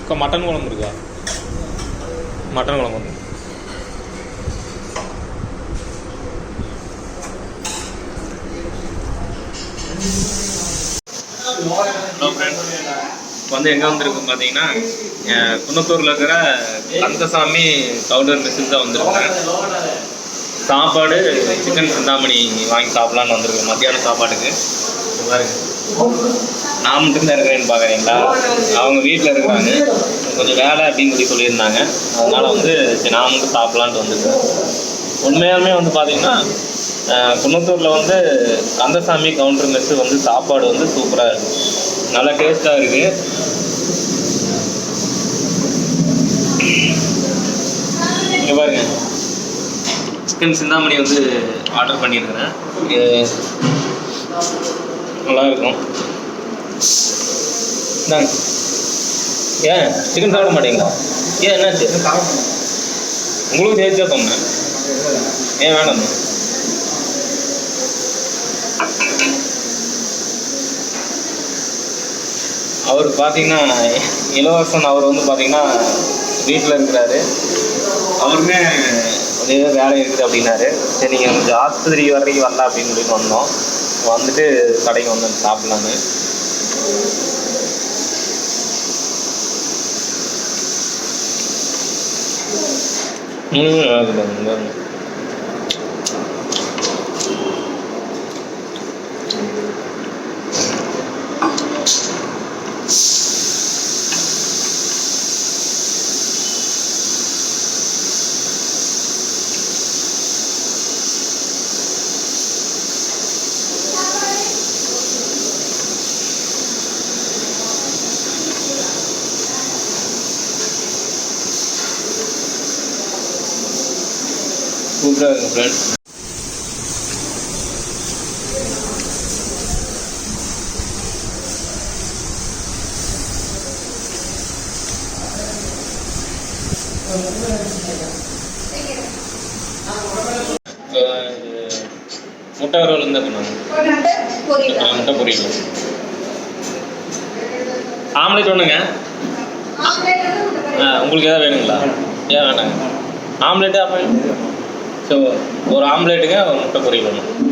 அக்கா மட்டன் குழம்பு இருக்கா? மட்டன் குழம்பு. வந்து ஹலோ ஃப்ரெண்ட்ஸ் இப்போ வந்து எங்கே வந்திருக்கும் பார்த்தீங்கன்னா குன்னத்தூரில் இருக்கிற கந்தசாமி கவுண்டர் மிஸ்ஸுக்கு தான் வந்திருக்கேன். சாப்பாடு சிக்கன் சிந்தாமணி வாங்கி சாப்பிட்லான்னு வந்திருக்கேன் மத்தியானம் சாப்பாட்டுக்கு. பாருங்க. நான் மட்டும்தான் இருக்கிறேன்னு பார்க்குறீங்களா? அவங்க வீட்டில் இருக்கிறாங்க. கொஞ்சம் வேலை அப்படின்னு சொல்லி சொல்லியிருந்தாங்க. அதனால் வந்து சரி நான் மட்டும் சாப்பிட்லான்ட்டு வந்திருக்கேன். உண்மையாலுமே வந்து பார்த்தீங்கன்னா குன்னத்தூரில் வந்து கந்தசாமி கவுண்டர் மெஸ்ஸு வந்து சாப்பாடு வந்து சூப்பராக இருக்குது நல்லா டேஸ்ட்டாக இருக்குது இங்கே பாருங்க. சிக்கன் சிந்தாமணி வந்து ஆர்டர் பண்ணியிருக்கிறேன். இது நல்லா இருக்கும் இந்தாங்க. ஏன்? சிக்கன் சாப்பிட மாட்டீங்களா? ஏன் என்னாச்சு? உங்களுக்கு சேர்த்து சொன்னேன் ஏன் வேணாம்? அவர் பார்த்தீங்கன்னா இளவரசன் அவர் வந்து பார்த்தீங்கன்னா வீட்டில் இருக்கிறாரு. அவருமே அதே வேலை இருக்குது அப்படின்னாரு. சரி நீங்கள் கொஞ்சம் ஆஸ்பத்திரி வரைக்கும் வரலாம் அப்படின்னு சொல்லிட்டு வந்தோம். வந்துட்டு கடைக்கு வந்து சாப்பிட்லான்னு. ம் அதுதான் சூப்பராக இருக்கும் ஃப்ரெண்ட்ஸ் முட்டை வறுவல் இருந்தால் பண்ணுவாங்க. முட்டை பொரியல். ஆம்லேட் ஒன்றுங்க ஆ உங்களுக்கு எதாவது வேணுங்களா? ஏன் வேணாங்க? ஆம்லேட்டு அப்போ? ஒரு ஆம்லேட்டுங்க ஒரு முட்டை பொரியல் ஒன்று